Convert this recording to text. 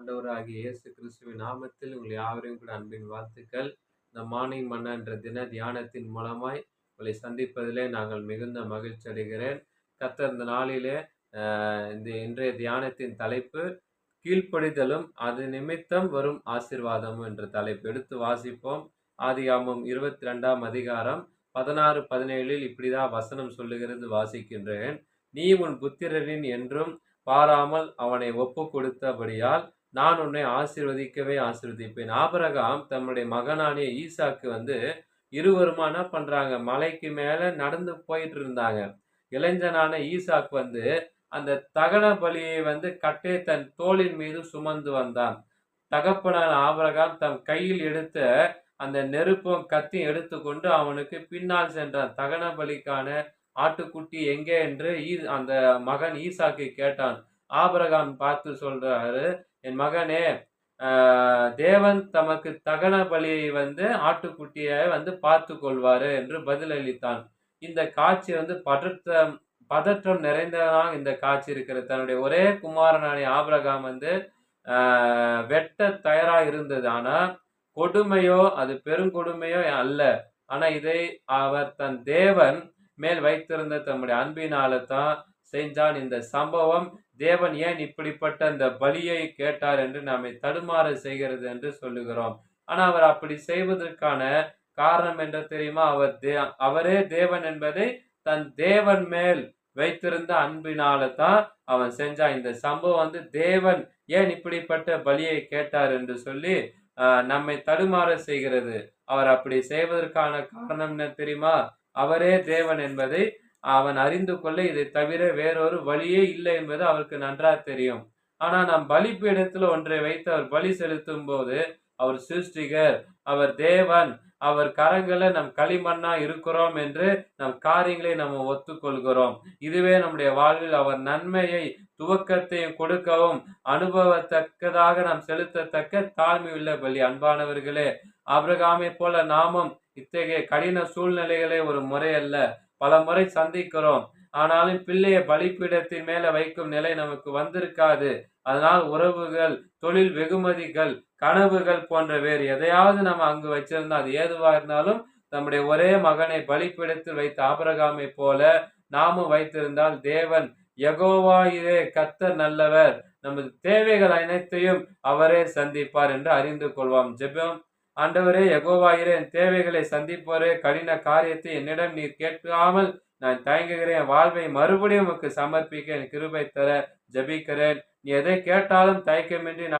ஆண்டவராகிய இயேசு கிறிஸ்துவின் நாமத்தில் உங்கள் யாவரையும் கூட அன்பின் வாழ்த்துக்கள். இந்த மார்னிங் மன்னா என்ற தின தியானத்தின் மூலமாய் உங்களை சந்திப்பதிலே நாங்கள் மிகுந்த மகிழ்ச்சி அடைகிறேன். கத்த இந்த நாளிலே இந்த இன்றைய தியானத்தின் தலைப்பு கீழ்ப்படிதலும் அது நிமித்தம் வரும் ஆசிர்வாதமும் என்ற தலைப்பு. எடுத்து வாசிப்போம். ஆதியாமம் இருபத்தி ரெண்டாம் அதிகாரம் பதினாறு பதினேழில் இப்படிதான் வசனம் சொல்லுகிறது வாசிக்கின்றேன். நீ உன் புத்திரரின் என்றும் பாராமல் அவனை ஒப்பு கொடுத்தபடியால் நான் உன்னை ஆசிர்வதிக்கவே ஆசிர்வதிப்பேன். ஆபரகாம் தம்முடைய மகனானிய ஈசாக்கு வந்து இருவருமா என்ன பண்றாங்க? மலைக்கு மேல நடந்து போயிட்டு இருந்தாங்க இளைஞனான ஈசாக்கு வந்து அந்த தகன பலியை வந்து கட்டே தன் தோளின் மீது சுமந்து வந்தான். தகப்பனான ஆபரகாம் தம் கையில் எடுத்த அந்த நெருப்பும் கத்தியும் எடுத்துக்கொண்டு அவனுக்கு பின்னால் சென்றான். தகன பலிக்கான ஆட்டுக்குட்டி எங்கே? என்று ஈ- அந்த மகன் ஈசாக்கு கேட்டான். ஆபரகான் பார்த்து சொல்றாரு என் மகனே தேவன் தமக்கு தகன பலியை வந்து ஆட்டுக்குட்டியை வந்து பார்த்து கொள்வாரு என்று பதிலளித்தான். இந்த காட்சி வந்து பதற்றம் பதற்றம் நிறைந்ததாக இந்த காட்சி இருக்கிறது. தன்னுடைய ஒரே குமாரனான ஆபிரகாம் வந்து வெட்ட தயாரா இருந்தது. ஆனா கொடுமையோ அது பெருங்கொடுமையோ அல்ல. ஆனா இதை அவர் தன் தேவன் மேல் வைத்திருந்த தம்முடைய அன்பினால தான் செஞ்சான். இந்த சம்பவம் தேவன் ஏன் இப்படிப்பட்ட இந்த பலியை கேட்டார் என்று நம்மை தடுமாற செய்கிறது என்று சொல்லுகிறோம். ஆனா அவர் அப்படி செய்வதற்கான காரணம் என்ன தெரியுமா? அவர் தே அவரே தேவன் என்பதை தன் தேவன் மேல் வைத்திருந்த அன்பினால தான் அவன் செஞ்சான். இந்த சம்பவம் வந்து தேவன் ஏன் இப்படிப்பட்ட பலியை கேட்டார் என்று சொல்லி ஆஹ், நம்மை தடுமாற செய்கிறது. அவர் அப்படி செய்வதற்கான காரணம் என்ன தெரியுமா? அவரே தேவன் என்பதை அவன் அறிந்து கொள்ள இதை தவிர வேறொரு வழியே இல்லை என்பது அவருக்கு நன்றாக தெரியும். ஆனா நாம் பலிபீடத்துல ஒன்றை வைத்து அவர் பலி செலுத்தும் போது அவர் சிருஷ்டிகர் அவர் தேவன் அவர் கரங்களை நம் களிமண்ணா இருக்கிறோம் என்று நம் காரியங்களை நம்ம ஒத்துக்கொள்கிறோம். இதுவே நம்முடைய வாழ்வில் அவர் நன்மையை துவக்கத்தையும் கொடுக்கவும் அனுபவத்தக்கதாக நாம் செலுத்தத்தக்க தாழ்மையுள்ள பலி. அன்பானவர்களே அபிரகாமை போல நாமும் இத்தகைய கடின சூழ்நிலைகளை ஒரு முறை அல்ல பல முறை சந்திக்கிறோம். ஆனாலும் பிள்ளையை பலிப்பீடத்தின் மேல வைக்கும் நிலை நமக்கு வந்திருக்காது. அதனால் உறவுகள் தொழில் வெகுமதிகள் கனவுகள் போன்ற வேறு எதையாவது நம்ம அங்கு வச்சிருந்தா அது ஏதுவா இருந்தாலும் நம்முடைய ஒரே மகனை பலிப்பிடத்தில் வைத்த ஆபரகாமை போல நாமும் வைத்திருந்தால் தேவன் யகோவாயிரே கத்தர் நல்லவர். நமது தேவைகள் அனைத்தையும் அவரே சந்திப்பார் என்று அறிந்து கொள்வோம். ஜெபம். ஆண்டவரே யெகோவாயிரே என் தேவைகளை சந்திப்போரே. கடின காரியத்தை என்னிடம் நீர் கேட்காமல் நான் தயங்குகிறேன். வாழ்வை மறுபடியும் உமக்கு சமர்ப்பிக்க என் கிருபை தர ஜபிக்கிறேன். நீ எதை கேட்டாலும் தயக்கமின்றி நான்